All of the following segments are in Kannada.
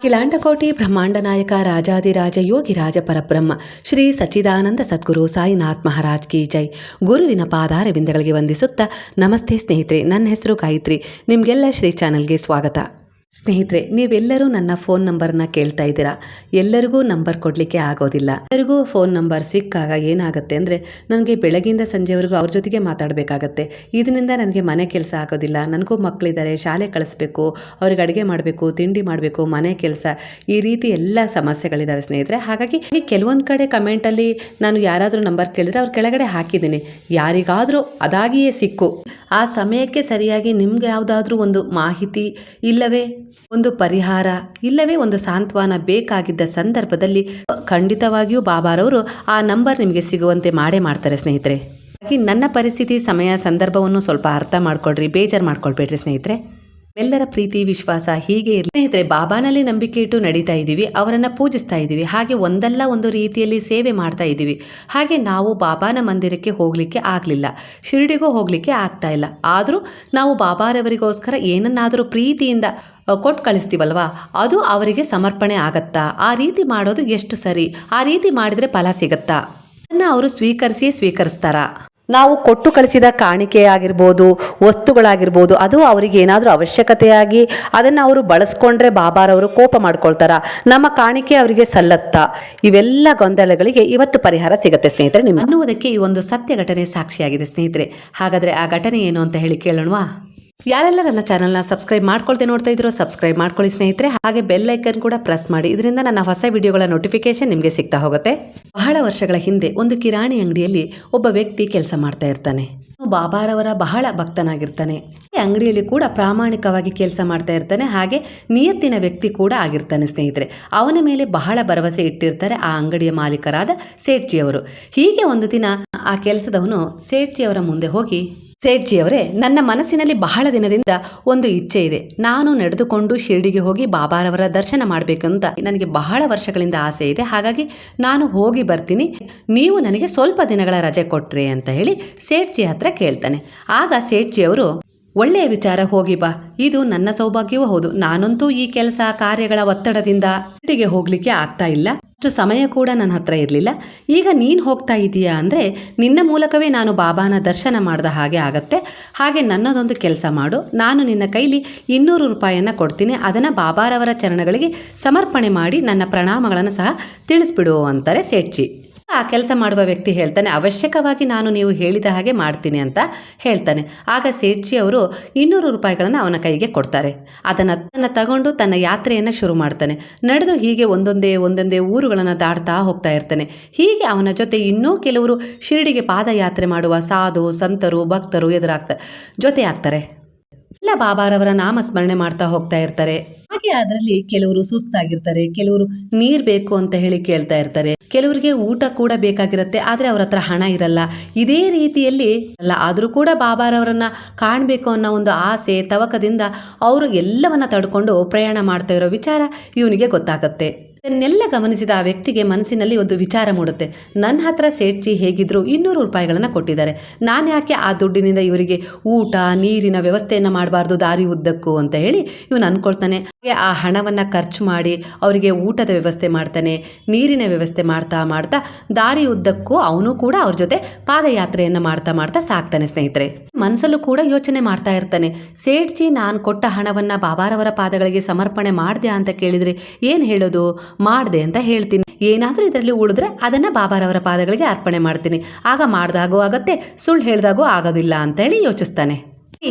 ಅಖಿಲಾಂಡಕೋಟಿ ಬ್ರಹ್ಮಾಂಡ ನಾಯಕ ರಾಜಾದಿರಾಜ ಯೋಗಿ ರಾಜ ಪರಬ್ರಹ್ಮ, ಶ್ರೀ ಸಚ್ಚಿದಾನಂದ ಸದ್ಗುರು ಸಾಯಿನಾಥ್ ಮಹಾರಾಜ್ ಕಿ ಜೈ. ಗುರುವಿನ ಪಾದಾರವಿಂದಗಳಿಗೆ ವಂದಿಸುತ್ತಾ ನಮಸ್ತೆ ಸ್ನೇಹಿತರೆ, ನನ್ನ ಹೆಸರು ಗಾಯತ್ರಿ. ನಿಮಗೆಲ್ಲ ಶ್ರೀ ಚಾನಲ್ಗೆ ಸ್ವಾಗತ. ಸ್ನೇಹಿತರೆ, ನೀವೆಲ್ಲರೂ ನನ್ನ ಫೋನ್ ನಂಬರ್ನ ಕೇಳ್ತಾ ಇದ್ದೀರಾ? ಎಲ್ಲರಿಗೂ ನಂಬರ್ ಕೊಡಲಿಕ್ಕೆ ಆಗೋದಿಲ್ಲ. ಎಲ್ಲರಿಗೂ ಫೋನ್ ನಂಬರ್ ಸಿಕ್ಕಾಗ ಏನಾಗುತ್ತೆ ಅಂದರೆ, ನನಗೆ ಬೆಳಗಿಂದ ಸಂಜೆವರೆಗೂ ಅವ್ರ ಜೊತೆಗೆ ಮಾತಾಡಬೇಕಾಗತ್ತೆ. ಇದರಿಂದ ನನಗೆ ಮನೆ ಕೆಲಸ ಆಗೋದಿಲ್ಲ. ನನಗೂ ಮಕ್ಕಳಿದ್ದಾರೆ ಶಾಲೆ ಕಳಿಸ್ಬೇಕು, ಅವ್ರಿಗೆ ಅಡುಗೆ ಮಾಡಬೇಕು, ತಿಂಡಿ ಮಾಡಬೇಕು, ಮನೆ ಕೆಲಸ, ಈ ರೀತಿ ಎಲ್ಲ ಸಮಸ್ಯೆಗಳಿದ್ದಾವೆ ಸ್ನೇಹಿತರೆ. ಹಾಗಾಗಿ ಕೆಲವೊಂದು ಕಡೆ ಕಮೆಂಟಲ್ಲಿ ನಾನು ಯಾರಾದರೂ ನಂಬರ್ ಕೇಳಿದ್ರೆ ಅವ್ರ ಕೆಳಗಡೆ ಹಾಕಿದ್ದೀನಿ. ಯಾರಿಗಾದರೂ ಅದಾಗಿಯೇ ಸಿಕ್ಕು. ಆ ಸಮಯಕ್ಕೆ ಸರಿಯಾಗಿ ನಿಮ್ಗೆ ಯಾವುದಾದ್ರೂ ಒಂದು ಮಾಹಿತಿ ಇಲ್ಲವೇ? ಒಂದು ಪರಿಹಾರ, ಇಲ್ಲವೇ ಒಂದು ಸಾಂತ್ವನ ಬೇಕಾಗಿದ್ದ ಸಂದರ್ಭದಲ್ಲಿ ಖಂಡಿತವಾಗಿಯೂ ಬಾಬಾರವರು ಆ ನಂಬರ್ ನಿಮಗೆ ಸಿಗುವಂತೆ ಮಾಡೇ ಮಾಡ್ತಾರೆ ಸ್ನೇಹಿತರೆ. ನನ್ನ ಪರಿಸ್ಥಿತಿ, ಸಮಯ, ಸಂದರ್ಭವನ್ನು ಸ್ವಲ್ಪ ಅರ್ಥ ಮಾಡ್ಕೊಳ್ರಿ, ಬೇಜಾರು ಮಾಡ್ಕೊಳ್ಬೇಡ್ರಿ ಸ್ನೇಹಿತರೆ. ಎಲ್ಲರ ಪ್ರೀತಿ, ವಿಶ್ವಾಸ ಹೀಗೆ ಇರಲಿ. ಸ್ನೇಹಿತರೆ, ಬಾಬಾನಲ್ಲಿ ನಂಬಿಕೆ ಇಟ್ಟು ನಡೀತಾ ಇದ್ದೀವಿ, ಅವರನ್ನ ಪೂಜಿಸ್ತಾ ಇದ್ದೀವಿ, ಹಾಗೆ ಒಂದಲ್ಲ ಒಂದು ರೀತಿಯಲ್ಲಿ ಸೇವೆ ಮಾಡ್ತಾ ಇದ್ದೀವಿ. ಹಾಗೆ ನಾವು ಬಾಬಾನ ಮಂದಿರಕ್ಕೆ ಹೋಗಲಿಕ್ಕೆ ಆಗಲಿಲ್ಲ, ಶಿರಡಿಗೂ ಹೋಗಲಿಕ್ಕೆ ಆಗ್ತಾ ಇಲ್ಲ. ಆದರೂ ನಾವು ಬಾಬಾರವರಿಗೋಸ್ಕರ ಏನನ್ನಾದರೂ ಪ್ರೀತಿಯಿಂದ ಕೊಟ್ಟು ಕಳಿಸ್ತೀವಲ್ವಾ? ಅದು ಅವರಿಗೆ ಸಮರ್ಪಣೆ ಆಗತ್ತಾ? ಆ ರೀತಿ ಮಾಡೋದು ಎಷ್ಟು ಸರಿ? ಆ ರೀತಿ ಮಾಡಿದರೆ ಫಲ ಸಿಗತ್ತಾ? ಅದನ್ನು ಅವರು ಸ್ವೀಕರಿಸಿಯೇ ಸ್ವೀಕರಿಸ್ತಾರಾ? ನಾವು ಕೊಟ್ಟು ಕಳಿಸಿದ ಕಾಣಿಕೆ ಆಗಿರ್ಬೋದು ವಸ್ತುಗಳಾಗಿರ್ಬೋದು, ಅದು ಅವರಿಗೆ ಏನಾದರೂ ಅವಶ್ಯಕತೆಯಾಗಿ ಅದನ್ನು ಅವರು ಬಳಸ್ಕೊಂಡ್ರೆ ಬಾಬಾರವರು ಕೋಪ ಮಾಡ್ಕೊಳ್ತಾರ. ನಮ್ಮ ಕಾಣಿಕೆ ಅವರಿಗೆ ಸಲ್ಲತ್ತಾ. ಇವೆಲ್ಲ ಗೊಂದಲಗಳಿಗೆ ಇವತ್ತು ಪರಿಹಾರ ಸಿಗುತ್ತೆ ಸ್ನೇಹಿತರೆ ನಿಮ್ಮ ಅನ್ನುವುದಕ್ಕೆ ಈ ಒಂದು ಸತ್ಯ ಘಟನೆ ಸಾಕ್ಷಿಯಾಗಿದೆ ಸ್ನೇಹಿತರೆ. ಹಾಗಾದರೆ ಆ ಘಟನೆ ಏನು ಅಂತ ಹೇಳಿ ಕೇಳೋಣವಾ? ಯಾರೆಲ್ಲ ನನ್ನ ಚಾನಲ್ನ ಸಬ್ಸ್ಕ್ರೈಬ್ ಮಾಡ್ಕೊಳ್ತೆ ನೋಡ್ತಾ ಇದ್ರು ಸಬ್ಸ್ಕ್ರೈಬ್ ಮಾಡ್ಕೊಳ್ಳಿ ಸ್ನೇಹಿತರೆ. ಹಾಗೆ ಬೆಲ್ ಐಕನ್ ಕೂಡ ಪ್ರೆಸ್ ಮಾಡಿ. ಇದರಿಂದ ನನ್ನ ಹೊಸ ವಿಡಿಯೋಗಳ ನೋಟಿಫಿಕೇಶನ್ ನಿಮಗೆ ಸಿಗ್ತಾ ಹೋಗುತ್ತೆ. ಬಹಳ ವರ್ಷಗಳ ಹಿಂದೆ ಒಂದು ಕಿರಾಣಿ ಅಂಗಡಿಯಲ್ಲಿ ಒಬ್ಬ ವ್ಯಕ್ತಿ ಕೆಲಸ ಮಾಡ್ತಾ ಇರ್ತಾನೆ. ಬಾಬಾರವರ ಬಹಳ ಭಕ್ತನಾಗಿರ್ತಾನೆ. ಈ ಅಂಗಡಿಯಲ್ಲಿ ಕೂಡ ಪ್ರಾಮಾಣಿಕವಾಗಿ ಕೆಲಸ ಮಾಡ್ತಾ ಇರ್ತಾನೆ. ಹಾಗೆ ನಿಯತ್ತಿನ ವ್ಯಕ್ತಿ ಕೂಡ ಆಗಿರ್ತಾನೆ ಸ್ನೇಹಿತರೆ. ಅವನ ಮೇಲೆ ಬಹಳ ಭರವಸೆ ಇಟ್ಟಿರ್ತಾರೆ ಆ ಅಂಗಡಿಯ ಮಾಲೀಕರಾದ ಸೇಠ್ಜಿಯವರು. ಹೀಗೆ ಒಂದು ದಿನ ಆ ಕೆಲಸದವನು ಸೇಠ್ಜಿಯವರ ಮುಂದೆ ಹೋಗಿ ಸೇಠ್ಜಿಯವರೇ, ನನ್ನ ಮನಸ್ಸಿನಲ್ಲಿ ಬಹಳ ದಿನದಿಂದ ಒಂದು ಇಚ್ಛೆ ಇದೆ. ನಾನು ನಡೆದುಕೊಂಡು ಶಿರ್ಡಿಗೆ ಹೋಗಿ ಬಾಬಾರವರ ದರ್ಶನ ಮಾಡಬೇಕಂತ ನನಗೆ ಬಹಳ ವರ್ಷಗಳಿಂದ ಆಸೆ ಇದೆ. ಹಾಗಾಗಿ ನಾನು ಹೋಗಿ ಬರ್ತೀನಿ. ನೀವು ನನಗೆ ಸ್ವಲ್ಪ ದಿನಗಳ ರಜೆ ಕೊಟ್ರಿ ಅಂತ ಹೇಳಿ ಸೇಠ್ಜಿ ಹತ್ರ ಕೇಳ್ತಾನೆ. ಆಗ ಸೇಠ್ಜಿಯವರು, ಒಳ್ಳೆಯ ವಿಚಾರ ಹೋಗಿ ಬಾ. ಇದು ನನ್ನ ಸೌಭಾಗ್ಯವೂ ಹೌದು. ನಾನಂತೂ ಈ ಕೆಲಸ ಕಾರ್ಯಗಳ ಒತ್ತಡದಿಂದ ಶಿರ್ಡಿಗೆ ಹೋಗ್ಲಿಕ್ಕೆ ಆಗ್ತಾ ಇಲ್ಲ. ಅಷ್ಟು ಸಮಯ ಕೂಡ ನನ್ನ ಹತ್ರ ಇರಲಿಲ್ಲ. ಈಗ ನೀನು ಹೋಗ್ತಾ ಇದೀಯಾ ಅಂದರೆ ನಿನ್ನ ಮೂಲಕವೇ ನಾನು ಬಾಬಾನ ದರ್ಶನ ಮಾಡಿದ ಹಾಗೆ ಆಗತ್ತೆ. ಹಾಗೆ ನನ್ನದೊಂದು ಕೆಲಸ ಮಾಡು. ನಾನು ನಿನ್ನ ಕೈಲಿ ಇನ್ನೂರು ರೂಪಾಯಿಯನ್ನು ಕೊಡ್ತೀನಿ. ಅದನ್ನು ಬಾಬಾರವರ ಚರಣಗಳಿಗೆ ಸಮರ್ಪಣೆ ಮಾಡಿ ನನ್ನ ಪ್ರಣಾಮಗಳನ್ನು ಸಹ ತಿಳಿಸ್ಬಿಡು ಅಂತಾರೆ ಸೇಠ್ಜಿ. ಆ ಕೆಲಸ ಮಾಡುವ ವ್ಯಕ್ತಿ ಹೇಳ್ತಾನೆ, ಅವಶ್ಯಕವಾಗಿ ನಾನು ನೀವು ಹೇಳಿದ ಹಾಗೆ ಮಾಡ್ತೀನಿ ಅಂತ ಹೇಳ್ತಾನೆ. ಆಗ ಸೇಠ್ಜಿ ಅವರು ಇನ್ನೂರು ರೂಪಾಯಿಗಳನ್ನು ಅವನ ಕೈಗೆ ಕೊಡ್ತಾರೆ. ಅದನ್ನು ತನ್ನ ತಗೊಂಡು ತನ್ನ ಯಾತ್ರೆಯನ್ನು ಶುರು ಮಾಡ್ತಾನೆ. ನಡೆದು ಹೀಗೆ ಒಂದೊಂದೇ ಒಂದೊಂದೇ ಊರುಗಳನ್ನು ದಾಟ್ತಾ ಹೋಗ್ತಾ ಇರ್ತಾನೆ. ಹೀಗೆ ಅವನ ಜೊತೆ ಇನ್ನೂ ಕೆಲವರು ಶಿರಡಿಗೆ ಪಾದಯಾತ್ರೆ ಮಾಡುವ ಸಾಧು, ಸಂತರು, ಭಕ್ತರು ಎದುರಾಗ್ತಾ ಜೊತೆ ಆಗ್ತಾರೆ ಎಲ್ಲ ಬಾಬಾರವರ ನಾಮಸ್ಮರಣೆ ಮಾಡ್ತಾ ಹೋಗ್ತಾ ಇರ್ತಾರೆ. ಹಾಗೆ ಅದರಲ್ಲಿ ಕೆಲವರು ಸುಸ್ತಾಗಿರ್ತಾರೆ, ಕೆಲವರು ನೀರ್ ಬೇಕು ಅಂತ ಹೇಳಿ ಕೇಳ್ತಾ ಇರ್ತಾರೆ. ಕೆಲವರಿಗೆ ಊಟ ಕೂಡ ಬೇಕಾಗಿರುತ್ತೆ, ಆದ್ರೆ ಅವ್ರ ಹತ್ರ ಹಣ ಇರಲ್ಲ. ಇದೇ ರೀತಿಯಲ್ಲಿ ಅಲ್ಲ, ಆದ್ರೂ ಕೂಡ ಬಾಬಾರವರನ್ನ ಕಾಣಬೇಕು ಅನ್ನೋ ಒಂದು ಆಸೆ ತವಕದಿಂದ ಅವರು ಎಲ್ಲವನ್ನ ತಡ್ಕೊಂಡು ಪ್ರಯಾಣ ಮಾಡ್ತಾ ಇರೋ ವಿಚಾರ ಇವನಿಗೆ ಗೊತ್ತಾಗತ್ತೆ. ಇದನ್ನೆಲ್ಲ ಗಮನಿಸಿದ ಆ ವ್ಯಕ್ತಿಗೆ ಮನಸ್ಸಿನಲ್ಲಿ ಒಂದು ವಿಚಾರ ಮೂಡುತ್ತೆ. ನನ್ನ ಹತ್ರ ಸೇಠ್ಜಿ ಹೇಗಿದ್ರು ಇನ್ನೂರು ರೂಪಾಯಿಗಳನ್ನು ಕೊಟ್ಟಿದ್ದಾರೆ. ನಾನು ಯಾಕೆ ಆ ದುಡ್ಡಿನಿಂದ ಇವರಿಗೆ ಊಟ, ನೀರಿನ ವ್ಯವಸ್ಥೆಯನ್ನು ಮಾಡಬಾರ್ದು ದಾರಿ ಉದ್ದಕ್ಕೂ? ಅಂತ ಹೇಳಿ ಇವನು ಅನ್ಕೊಳ್ತಾನೆ. ಹಾಗೆ ಆ ಹಣವನ್ನು ಖರ್ಚು ಮಾಡಿ ಅವರಿಗೆ ಊಟದ ವ್ಯವಸ್ಥೆ ಮಾಡ್ತಾನೆ, ನೀರಿನ ವ್ಯವಸ್ಥೆ ಮಾಡ್ತಾ ಮಾಡ್ತಾ ದಾರಿ ಉದ್ದಕ್ಕೂ ಅವನು ಕೂಡ ಅವ್ರ ಜೊತೆ ಪಾದಯಾತ್ರೆಯನ್ನು ಮಾಡ್ತಾ ಮಾಡ್ತಾ ಸಾಕ್ತಾನೆ ಸ್ನೇಹಿತರೆ. ಮನಸ್ಸಲ್ಲೂ ಕೂಡ ಯೋಚನೆ ಮಾಡ್ತಾ ಇರ್ತಾನೆ. ಸೇಠ್ಜಿ, ನಾನು ಕೊಟ್ಟ ಹಣವನ್ನು ಬಾಬಾರವರ ಪಾದಗಳಿಗೆ ಸಮರ್ಪಣೆ ಮಾಡಿದೆ ಅಂತ ಕೇಳಿದರೆ ಏನು ಹೇಳೋದು? ಮಾಡಿದೆ ಅಂತ ಹೇಳ್ತೀನಿ. ಏನಾದರೂ ಇದರಲ್ಲಿ ಉಳಿದ್ರೆ ಅದನ್ನು ಬಾಬಾರವರ ಪಾದಗಳಿಗೆ ಅರ್ಪಣೆ ಮಾಡ್ತೀನಿ. ಆಗ ಮಾಡ್ದಾಗೂ ಆಗತ್ತೆ, ಸುಳ್ಳು ಹೇಳ್ದಾಗೂ ಆಗೋದಿಲ್ಲ ಅಂತೇಳಿ ಯೋಚಿಸ್ತಾನೆ.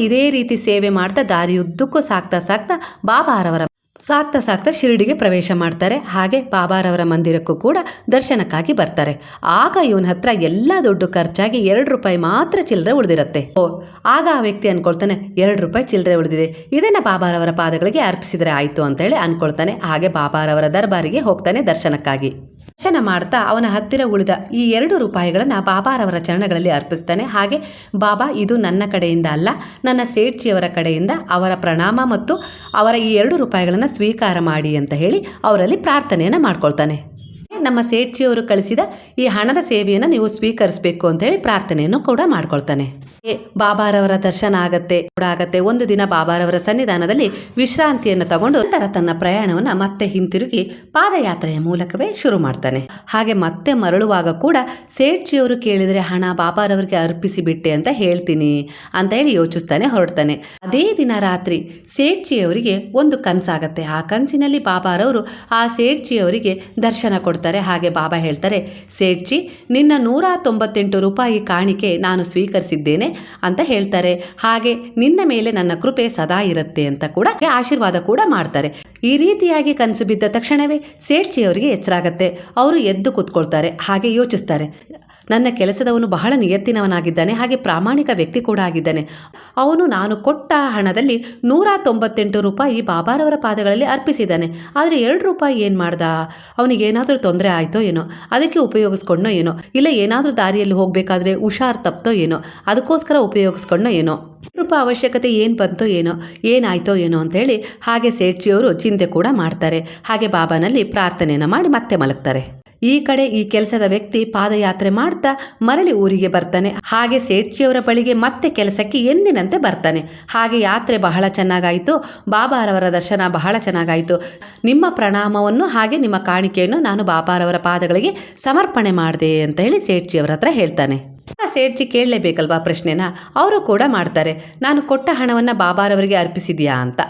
ಇದೇ ರೀತಿ ಸೇವೆ ಮಾಡ್ತಾ ದಾರಿಯುದ್ದಕ್ಕೂ ಸಾಕ್ತಾ ಸಾಕ್ತಾ ಬಾಬಾರವರ ಸಾಕ್ತಾ ಸಾಕ್ತಾ ಶಿರಡಿಗೆ ಪ್ರವೇಶ ಮಾಡ್ತಾರೆ. ಹಾಗೆ ಬಾಬಾರವರ ಮಂದಿರಕ್ಕೂ ಕೂಡ ದರ್ಶನಕ್ಕಾಗಿ ಬರ್ತಾರೆ. ಆಗ ಇವನ ಹತ್ರ ಎಲ್ಲ ದುಡ್ಡು ಖರ್ಚಾಗಿ ಎರಡು ರೂಪಾಯಿ ಮಾತ್ರ ಚಿಲ್ಲರೆ ಉಳಿದಿರುತ್ತೆ. ಓ, ಆಗ ಆ ವ್ಯಕ್ತಿ ಅನ್ಕೊಳ್ತಾನೆ, ಎರಡು ರೂಪಾಯಿ ಚಿಲ್ಲರೆ ಉಳಿದಿದೆ. ಇದನ್ನ ಬಾಬಾರವರ ಪಾದಗಳಿಗೆ ಅರ್ಪಿಸಿದರೆ ಆಯ್ತು ಅಂತೇಳಿ ಅನ್ಕೊಳ್ತಾನೆ. ಹಾಗೆ ಬಾಬಾರವರ ದರ್ಬಾರಿಗೆ ಹೋಗ್ತಾನೆ ದರ್ಶನಕ್ಕಾಗಿ. ದರ್ಶನ ಮಾಡ್ತಾ ಅವನ ಹತ್ತಿರ ಉಳಿದ ಈ ಎರಡು ರೂಪಾಯಿಗಳನ್ನು ಬಾಬಾರವರ ಚರಣಗಳಲ್ಲಿ ಅರ್ಪಿಸ್ತಾನೆ. ಹಾಗೆ, ಬಾಬಾ, ಇದು ನನ್ನ ಕಡೆಯಿಂದ ಅಲ್ಲ, ನನ್ನ ಸೇಠಿಯವರ ಕಡೆಯಿಂದ ಅವರ ಪ್ರಣಾಮ ಮತ್ತು ಅವರ ಈ ಎರಡು ರೂಪಾಯಿಗಳನ್ನು ಸ್ವೀಕಾರ ಮಾಡಿ ಅಂತ ಹೇಳಿ ಅವರಲ್ಲಿ ಪ್ರಾರ್ಥನೆಯನ್ನು ಮಾಡ್ಕೊಳ್ತಾನೆ. ನಮ್ಮ ಸೇಠಿಯವರು ಕಳಿಸಿದ ಈ ಹಣದ ಸೇವೆಯನ್ನು ನೀವು ಸ್ವೀಕರಿಸಬೇಕು ಅಂತ ಹೇಳಿ ಪ್ರಾರ್ಥನೆಯನ್ನು ಕೂಡ ಮಾಡ್ಕೊಳ್ತಾನೆ. ಬಾಬಾರವರ ದರ್ಶನ ಆಗತ್ತೆ, ಕೂಡ ಆಗತ್ತೆ. ಒಂದು ದಿನ ಬಾಬಾರವರ ಸನ್ನಿಧಾನದಲ್ಲಿ ವಿಶ್ರಾಂತಿಯನ್ನು ತಗೊಂಡು ನಂತರ ತನ್ನ ಪ್ರಯಾಣವನ್ನು ಮತ್ತೆ ಹಿಂತಿರುಗಿ ಪಾದಯಾತ್ರೆಯ ಮೂಲಕವೇ ಶುರು ಮಾಡ್ತಾನೆ. ಹಾಗೆ ಮತ್ತೆ ಮರಳುವಾಗ ಕೂಡ ಸೇಠಿಯವರು ಕೇಳಿದರೆ, ಹಣ ಬಾಬಾರವರಿಗೆ ಅರ್ಪಿಸಿ ಬಿಟ್ಟೆ ಅಂತ ಹೇಳ್ತೀನಿ ಅಂತ ಹೇಳಿ ಯೋಚಿಸ್ತಾನೆ, ಹೊರಡ್ತಾನೆ. ಅದೇ ದಿನ ರಾತ್ರಿ ಸೇಠಿಯವರಿಗೆ ಒಂದು ಕನಸಾಗತ್ತೆ. ಆ ಕನಸಿನಲ್ಲಿ ಬಾಬಾರವರು ಆ ಸೇಠ್ಜಿಯವರಿಗೆ ದರ್ಶನ ಕೊಡ್ತಾರೆ. ಹಾಗೆ ಬಾಬಾ ಹೇಳ್ತಾರೆ, ಸೇಠ್ಜಿ, ನಿನ್ನ ನೂರ ತೊಂಬತ್ತೆಂಟು ರೂಪಾಯಿ ಕಾಣಿಕೆ ನಾನು ಸ್ವೀಕರಿಸಿದ್ದೇನೆ ಅಂತ ಹೇಳ್ತಾರೆ. ಹಾಗೆ ನಿನ್ನ ಮೇಲೆ ನನ್ನ ಕೃಪೆ ಸದಾ ಇರುತ್ತೆ ಅಂತ ಕೂಡ ಆಶೀರ್ವಾದ ಕೂಡ ಮಾಡ್ತಾರೆ. ಈ ರೀತಿಯಾಗಿ ಕನಸು ಬಿದ್ದ ತಕ್ಷಣವೇ ಸೇಠ್ಜಿಯವರಿಗೆ ಎಚ್ಚರಾಗತ್ತೆ. ಅವರು ಎದ್ದು ಕೂತ್ಕೊಳ್ತಾರೆ, ಹಾಗೆ ಯೋಚಿಸ್ತಾರೆ. ನನ್ನ ಕೆಲಸದವನು ಬಹಳ ನಿಯತ್ತಿನವನಾಗಿದ್ದಾನೆ, ಹಾಗೆ ಪ್ರಾಮಾಣಿಕ ವ್ಯಕ್ತಿ ಕೂಡ ಆಗಿದ್ದಾನೆ. ಅವನು ನಾನು ಕೊಟ್ಟ ಹಣದಲ್ಲಿ ನೂರ ತೊಂಬತ್ತೆಂಟು ರೂಪಾಯಿ ಬಾಬಾರವರ ಪಾದಗಳಲ್ಲಿ ಅರ್ಪಿಸಿದ್ದಾನೆ. ಆದರೆ ಎರಡು ರೂಪಾಯಿ ಏನು ಮಾಡ್ದ? ಅವನಿಗೆ ಏನಾದರೂ ತೊಂದರೆ ಆಯ್ತೋ ಏನೋ, ಅದಕ್ಕೆ ಉಪಯೋಗಿಸ್ಕೊಂಡೋ ಏನೋ, ಇಲ್ಲ ಏನಾದರೂ ದಾರಿಯಲ್ಲಿ ಹೋಗಬೇಕಾದ್ರೆ ಹುಷಾರ್ ತಪ್ತೋ ಏನೋ, ಅದಕ್ಕೋಸ್ಕರ ಉಪಯೋಗಿಸ್ಕೊಂಡೋ ಏನೋ, ರೂಪ ಅವಶ್ಯಕತೆ ಏನು ಬಂತೋ ಏನೋ ಏನಾಯ್ತೋ ಏನೋ ಅಂತೇಳಿ ಹಾಗೆ ಸೇಠಿಯವರು ಚಿಂತೆ ಕೂಡ ಮಾಡ್ತಾರೆ. ಹಾಗೆ ಬಾಬಾನಲ್ಲಿ ಪ್ರಾರ್ಥನೆಯನ್ನು ಮಾಡಿ ಮತ್ತೆ ಮಲಗ್ತಾರೆ. ಈ ಕಡೆ ಈ ಕೆಲಸದ ವ್ಯಕ್ತಿ ಪಾದಯಾತ್ರೆ ಮಾಡ್ತಾ ಮರಳಿ ಊರಿಗೆ ಬರ್ತಾನೆ. ಹಾಗೆ ಸೇಠ್ಜಿಯವರ ಬಳಿಗೆ ಮತ್ತೆ ಕೆಲಸಕ್ಕೆ ಎಂದಿನಂತೆ ಬರ್ತಾನೆ. ಹಾಗೆ ಯಾತ್ರೆ ಬಹಳ ಚೆನ್ನಾಗಾಯಿತು. ಬಾಬಾರವರ ದರ್ಶನ ಬಹಳ ಚೆನ್ನಾಗಾಯಿತು. ನಿಮ್ಮ ಪ್ರಣಾಮವನ್ನು ಹಾಗೆ ನಿಮ್ಮ ಕಾಣಿಕೆಯನ್ನು ನಾನು ಬಾಬಾರವರ ಪಾದಗಳಿಗೆ ಸಮರ್ಪಣೆ ಮಾಡಿದೆ ಅಂತ ಹೇಳಿ ಸೇಠ್ಜಿಯವರ ಹತ್ರ ಹೇಳ್ತಾನೆ. ಸೇಠ್ಜಿ ಕೇಳಲೇಬೇಕಲ್ವಾ ಪ್ರಶ್ನೆನ? ಅವರು ಕೂಡ ಮಾಡ್ತಾರೆ. ನಾನು ಕೊಟ್ಟ ಹಣವನ್ನು ಬಾಬಾರವರಿಗೆ ಅರ್ಪಿಸಿದ್ಯಾ ಅಂತ.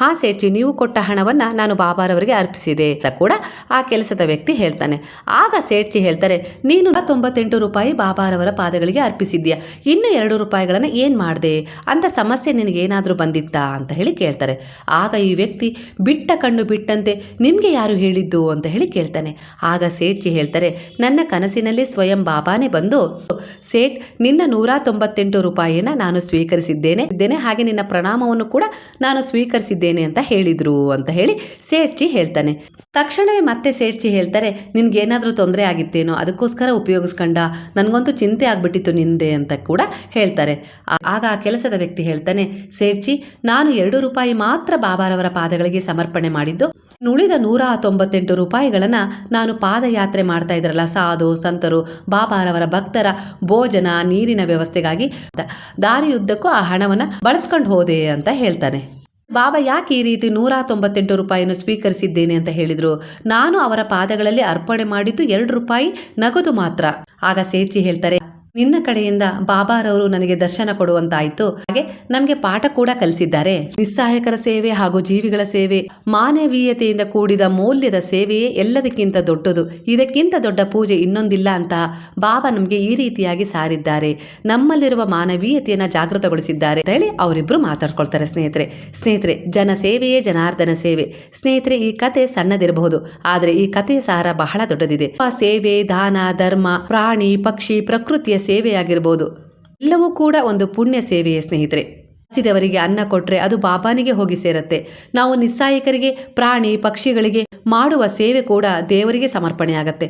ಹಾ ಸೇಠಿ, ನೀವು ಕೊಟ್ಟ ಹಣವನ್ನು ನಾನು ಬಾಬಾರವರಿಗೆ ಅರ್ಪಿಸಿದೆ ಅಂತ ಕೂಡ ಆ ಕೆಲಸದ ವ್ಯಕ್ತಿ ಹೇಳ್ತಾನೆ. ಆಗ ಸೇಠ್ಜಿ ಹೇಳ್ತಾರೆ, ನೀನು ತೊಂಬತ್ತೆಂಟು ರೂಪಾಯಿ ಬಾಬಾರವರ ಪಾದಗಳಿಗೆ ಅರ್ಪಿಸಿದ್ಯಾ ಇನ್ನು ಎರಡು ರೂಪಾಯಿಗಳನ್ನು ಏನು ಮಾಡಿದೆ? ಅಂತ ಸಮಸ್ಯೆ ನಿನಗೇನಾದರೂ ಬಂದಿತ್ತಾ? ಅಂತ ಹೇಳಿ ಕೇಳ್ತಾರೆ. ಆಗ ಈ ವ್ಯಕ್ತಿ, ಬಿಟ್ಟ ಕಣ್ಣು ಬಿಟ್ಟಂತೆ ನಿಮಗೆ ಯಾರು ಹೇಳಿದ್ದು? ಅಂತ ಹೇಳಿ ಕೇಳ್ತಾನೆ. ಆಗ ಸೇಠ್ಜಿ ಹೇಳ್ತಾರೆ, ನನ್ನ ಕನಸಿನಲ್ಲಿ ಸ್ವಯಂ ಬಾಬಾನೇ ಬಂದು, ಸೇಠ್, ನಿನ್ನ ನೂರ ತೊಂಬತ್ತೆಂಟು ರೂಪಾಯಿಯನ್ನು ನಾನು ಸ್ವೀಕರಿಸಿದ್ದೇನೆ. ಇದ್ದೇನೆ. ಹಾಗೆ ನಿನ್ನ ಪ್ರಣಾಮವನ್ನು ಕೂಡ ನಾನು ಸ್ವೀಕರಿಸಿದ್ದೇನೆ. ಅಂತ ಹೇಳಿದ್ರು ಅಂತ ಹೇಳಿ ಸೇರ್ಚಿ ಹೇಳ್ತಾನೆ. ತಕ್ಷಣವೇ ಮತ್ತೆ ಸೇರ್ಚಿ ಹೇಳ್ತಾರೆ, ನಿನ್ಗೇನಾದರೂ ತೊಂದರೆ ಆಗಿತ್ತೇನೋ ಅದಕ್ಕೋಸ್ಕರ ಉಪಯೋಗಿಸ್ಕೊಂಡ, ನನಗಂತೂ ಚಿಂತೆ ಆಗ್ಬಿಟ್ಟಿತ್ತು ನಿಂದೆ ಅಂತ ಕೂಡ ಹೇಳ್ತಾರೆ. ಆಗ ಆ ಕೆಲಸದ ವ್ಯಕ್ತಿ ಹೇಳ್ತಾನೆ ಸೇರ್ಚಿ ನಾನು ಎರಡು ರೂಪಾಯಿ ಮಾತ್ರ ಬಾಬಾರವರ ಪಾದಗಳಿಗೆ ಸಮರ್ಪಣೆ ಮಾಡಿದ್ದು ಉಳಿದ ನೂರ ತೊಂಬತ್ತೆಂಟು ರೂಪಾಯಿಗಳನ್ನು ನಾನು ಪಾದಯಾತ್ರೆ ಮಾಡ್ತಾ ಇದ್ರಲ್ಲ, ಸಾಧು, ಸಂತರು, ಬಾಬಾರವರ ಭಕ್ತರ ಭೋಜನ, ನೀರಿನ ವ್ಯವಸ್ಥೆಗಾಗಿ ದಾರಿಯುದ್ದಕ್ಕೂ ಆ ಹಣವನ್ನು ಬಳಸ್ಕೊಂಡು ಹೋದೆ ಅಂತ ಹೇಳ್ತಾನೆ. ಬಾಬಾ ಯಾಕೆ ಈ ರೀತಿ ನೂರ ತೊಂಬತ್ತೆಂಟು ರೂಪಾಯಿಯನ್ನು ಸ್ವೀಕರಿಸಿದ್ದೇನೆ ಅಂತ ಹೇಳಿದ್ರು? ನಾನು ಅವರ ಪಾದಗಳಲ್ಲಿ ಅರ್ಪಣೆ ಮಾಡಿದ್ದು ಎರಡು ರೂಪಾಯಿ ನಗದು ಮಾತ್ರ. ಆಗ ಸೇಠಿ ಹೇಳ್ತಾರೆ ನಿನ್ನ ಕಡೆಯಿಂದ ಬಾಬಾರವರು ನನಗೆ ದರ್ಶನ ಕೊಡುವಂತಾಯ್ತು. ಹಾಗೆ ನಮಗೆ ಪಾಠ ಕೂಡ ಕಲಿಸಿದ್ದಾರೆ. ನಿಸ್ಸಹಾಯಕರ ಸೇವೆ ಹಾಗೂ ಜೀವಿಗಳ ಸೇವೆ, ಮಾನವೀಯತೆಯಿಂದ ಕೂಡಿದ ಮೌಲ್ಯದ ಸೇವೆಯೇ ಎಲ್ಲದಕ್ಕಿಂತ ದೊಡ್ಡದು. ಇದಕ್ಕಿಂತ ದೊಡ್ಡ ಪೂಜೆ ಇನ್ನೊಂದಿಲ್ಲ ಅಂತ ಬಾಬಾ ನಮಗೆ ಈ ರೀತಿಯಾಗಿ ಸಾರಿದ್ದಾರೆ. ನಮ್ಮಲ್ಲಿರುವ ಮಾನವೀಯತೆಯನ್ನು ಜಾಗೃತಗೊಳಿಸಿದ್ದಾರೆ. ಅಂತ ಹೇಳಿ ಅವರಿಬ್ರು ಮಾತಾಡ್ಕೊಳ್ತಾರೆ ಸ್ನೇಹಿತರೆ. ಸ್ನೇಹಿತರೆ, ಜನ ಸೇವೆಯೇ ಜನಾರ್ದನ ಸೇವೆ. ಸ್ನೇಹಿತರೆ, ಈ ಕತೆ ಸಣ್ಣದಿರಬಹುದು, ಆದರೆ ಈ ಕಥೆಯ ಸಾರ ಬಹಳ ದೊಡ್ಡದಿದೆ. ಸೇವೆ, ದಾನ, ಧರ್ಮ, ಪ್ರಾಣಿ, ಪಕ್ಷಿ, ಪ್ರಕೃತಿಯ ಸೇವೆಯಾಗಿರ್ಬೋದು. ಎಲ್ಲವೂ ಕೂಡ ಒಂದು ಪುಣ್ಯ ಸೇವೆಯೇ ಸ್ನೇಹಿತರೆ. ಹಸಿದವರಿಗೆ ಅನ್ನ ಕೊಟ್ರೆ ಅದು ಬಾಬಾನಿಗೆ ಹೋಗಿ ಸೇರುತ್ತೆ. ನಾವು ನಿಸ್ಸಾಯಕರಿಗೆ, ಪ್ರಾಣಿ, ಪಕ್ಷಿಗಳಿಗೆ ಮಾಡುವ ಸೇವೆ ಕೂಡ ದೇವರಿಗೆ ಸಮರ್ಪಣೆಯಾಗತ್ತೆ.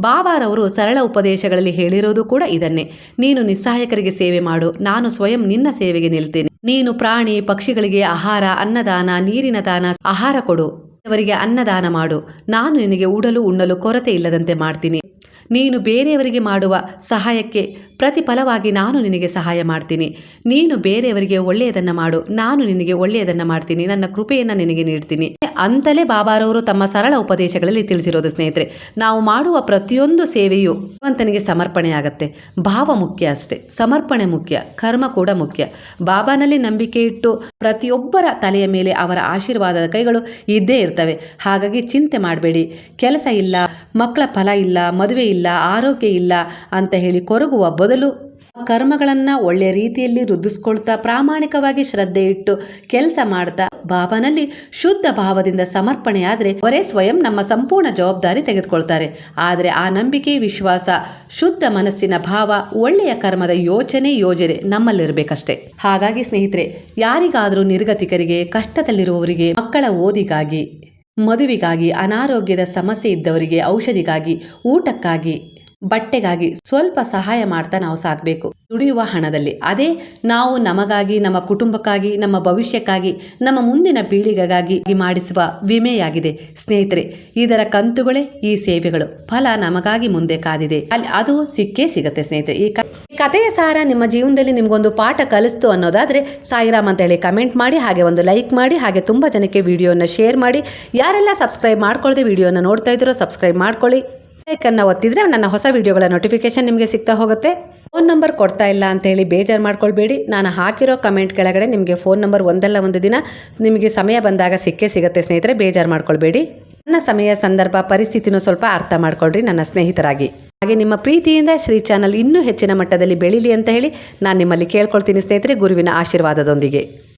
ಬಾಬಾರವರು ಸರಳ ಉಪದೇಶಗಳಲ್ಲಿ ಹೇಳಿರೋದು ಕೂಡ ಇದನ್ನೇ. ನೀನು ನಿಸ್ಸಹಾಯಕರಿಗೆ ಸೇವೆ ಮಾಡು, ನಾನು ಸ್ವಯಂ ನಿನ್ನ ಸೇವೆಗೆ ನಿಲ್ತೇನೆ. ನೀನು ಪ್ರಾಣಿ, ಪಕ್ಷಿಗಳಿಗೆ ಆಹಾರ, ಅನ್ನದಾನ, ನೀರಿನ ದಾನ, ಆಹಾರ ಕೊಡು. ಅವರಿಗೆ ಅನ್ನದಾನ ಮಾಡು. ನಾನು ನಿನಗೆ ಉಡಲು ಉಣ್ಣಲು ಕೊರತೆ ಇಲ್ಲದಂತೆ ಮಾಡ್ತೀನಿ. ನೀನು ಬೇರೆಯವರಿಗೆ ಮಾಡುವ ಸಹಾಯಕ್ಕೆ ಪ್ರತಿಫಲವಾಗಿ ನಾನು ನಿನಗೆ ಸಹಾಯ ಮಾಡ್ತೀನಿ. ನೀನು ಬೇರೆಯವರಿಗೆ ಒಳ್ಳೆಯದನ್ನು ಮಾಡು. ನಾನು ನಿನಗೆ ಒಳ್ಳೆಯದನ್ನು ಮಾಡ್ತೀನಿ. ನನ್ನ ಕೃಪೆಯನ್ನು ನಿನಗೆ ನೀಡ್ತೀನಿ. ಅಂತಲೇ ಬಾಬಾರವರು ತಮ್ಮ ಸರಳ ಉಪದೇಶಗಳಲ್ಲಿ ತಿಳಿಸಿರೋದು ಸ್ನೇಹಿತರೆ, ನಾವು ಮಾಡುವ ಪ್ರತಿಯೊಂದು ಸೇವೆಯು ಭಗವಂತನಿಗೆ ಸಮರ್ಪಣೆ ಆಗತ್ತೆ ಭಾವ ಮುಖ್ಯ ಅಷ್ಟೇ. ಸಮರ್ಪಣೆ ಮುಖ್ಯ. ಕರ್ಮ ಕೂಡ ಮುಖ್ಯ. ಬಾಬಾನಲ್ಲಿ ನಂಬಿಕೆ ಇಟ್ಟು ಪ್ರತಿಯೊಬ್ಬರ ತಲೆಯ ಮೇಲೆ ಅವರ ಆಶೀರ್ವಾದದ ಕೈಗಳು ಇದ್ದೇ ಇರ್ತವೆ. ಹಾಗಾಗಿ ಚಿಂತೆ ಮಾಡಬೇಡಿ. ಕೆಲಸ ಇಲ್ಲ, ಮಕ್ಕಳ ಫಲ ಇಲ್ಲ, ಮದುವೆ ಆರೋಗ್ಯ ಇಲ್ಲ ಅಂತ ಹೇಳಿ ಕೊರಗುವ ಬದಲು ಕರ್ಮಗಳನ್ನು ಒಳ್ಳೆಯ ರೀತಿಯಲ್ಲಿ ವೃದ್ಧಿಸ್ಕೊಳ್ತಾ ಪ್ರಾಮಾಣಿಕವಾಗಿ ಶ್ರದ್ಧೆ ಇಟ್ಟು ಕೆಲಸ ಮಾಡ್ತಾ ಬಾಬಾನಲ್ಲಿ ಶುದ್ಧ ಭಾವದಿಂದ ಸಮರ್ಪಣೆಯಾದರೆ ಅವರೇ ಸ್ವಯಂ ನಮ್ಮ ಸಂಪೂರ್ಣ ಜವಾಬ್ದಾರಿ ತೆಗೆದುಕೊಳ್ತಾರೆ. ಆದರೆ ಆ ನಂಬಿಕೆ, ವಿಶ್ವಾಸ, ಶುದ್ಧ ಮನಸ್ಸಿನ ಭಾವ, ಒಳ್ಳೆಯ ಕರ್ಮದ ಯೋಚನೆ, ಯೋಜನೆ ನಮ್ಮಲ್ಲಿರಬೇಕಷ್ಟೇ. ಹಾಗಾಗಿ ಸ್ನೇಹಿತರೆ, ಯಾರಿಗಾದರೂ ನಿರ್ಗತಿಕರಿಗೆ, ಕಷ್ಟದಲ್ಲಿರುವವರಿಗೆ, ಮಕ್ಕಳ ಓದಿಗಾಗಿ ಮದುವೆಗಾಗಿ ಅನಾರೋಗ್ಯದ ಸಮಸ್ಯೆ ಇದ್ದವರಿಗೆ ಔಷಧಿಗಾಗಿ ಊಟಕ್ಕಾಗಿ ಬಟ್ಟೆಗಾಗಿ ಸ್ವಲ್ಪ ಸಹಾಯ ಮಾಡ್ತಾ ನಾವು ಸಾಕಬೇಕು. ದುಡಿಯುವ ಹಣದಲ್ಲಿ. ಅದೇ ನಾವು ನಮಗಾಗಿ, ನಮ್ಮ ಕುಟುಂಬಕ್ಕಾಗಿ, ನಮ್ಮ ಭವಿಷ್ಯಕ್ಕಾಗಿ, ನಮ್ಮ ಮುಂದಿನ ಪೀಳಿಗೆಗಾಗಿ ಮಾಡಿಸುವ ವಿಮೆಯಾಗಿದೆ. ಸ್ನೇಹಿತರೆ, ಇದರ ಕಂತುಗಳೇ ಈ ಸೇವೆಗಳು. ಫಲ ನಮಗಾಗಿ ಮುಂದೆ ಕಾದಿದೆ. ಅಲ್ಲಿ ಅದು ಸಿಕ್ಕೇ ಸಿಗುತ್ತೆ ಸ್ನೇಹಿತರೆ. ಈ ಕಥೆಯ ಸಾರ ನಿಮ್ಮ ಜೀವನದಲ್ಲಿ ನಿಮ್ಗೊಂದು ಪಾಠ ಕಲಿಸ್ತು ಅನ್ನೋದಾದರೆ ಸಾಯಿರಾಮ್ ಅಂತ ಹೇಳಿ ಕಮೆಂಟ್ ಮಾಡಿ, ಹಾಗೆ ಒಂದು ಲೈಕ್ ಮಾಡಿ, ಹಾಗೆ ತುಂಬ ಜನಕ್ಕೆ ವಿಡಿಯೋನ ಶೇರ್ ಮಾಡಿ. ಯಾರೆಲ್ಲ ಸಬ್ಸ್ಕ್ರೈಬ್ ಮಾಡ್ಕೊಳ್ಳದೆ ವಿಡಿಯೋನ ನೋಡ್ತಾ ಇದ್ದೀರೋ ಸಬ್ಸ್ಕ್ರೈಬ್ ಮಾಡ್ಕೊಳ್ಳಿ. ಲೈಕನ್ನು ಒತ್ತಿದ್ರೆ ನನ್ನ ಹೊಸ ವಿಡಿಯೋಗಳ ನೋಟಿಫಿಕೇಶನ್ ನಿಮಗೆ ಸಿಗ್ತಾ ಹೋಗುತ್ತೆ. ಫೋನ್ ನಂಬರ್ ಕೊಡ್ತಾ ಇಲ್ಲ ಅಂತ ಹೇಳಿ ಬೇಜಾರು ಮಾಡ್ಕೊಳ್ಬೇಡಿ. ನಾನು ಹಾಕಿರೋ ಕಮೆಂಟ್ ಕೆಳಗಡೆ ನಿಮಗೆ ಫೋನ್ ನಂಬರ್ ಒಂದಲ್ಲ ಒಂದು ದಿನ ನಿಮಗೆ ಸಮಯ ಬಂದಾಗ ಸಿಕ್ಕೇ ಸಿಗುತ್ತೆ ಸ್ನೇಹಿತರೆ, ಬೇಜಾರು ಮಾಡ್ಕೊಳ್ಬೇಡಿ. ನನ್ನ ಸಮಯ ಸಂದರ್ಭ ಪರಿಸ್ಥಿತಿನೂ ಸ್ವಲ್ಪ ಅರ್ಥ ಮಾಡ್ಕೊಳ್ರಿ ನನ್ನ ಸ್ನೇಹಿತರಾಗಿ. ಹಾಗೆ ನಿಮ್ಮ ಪ್ರೀತಿಯಿಂದ ಶ್ರೀ ಚಾನಲ್ ಇನ್ನೂ ಹೆಚ್ಚಿನ ಮಟ್ಟದಲ್ಲಿ ಬೆಳೀಲಿ ಅಂತ ಹೇಳಿ ನಾನು ನಿಮ್ಮಲ್ಲಿ ಕೇಳ್ಕೊಳ್ತೀನಿ ಸ್ನೇಹಿತರೆ, ಗುರುವಿನ ಆಶೀರ್ವಾದದೊಂದಿಗೆ.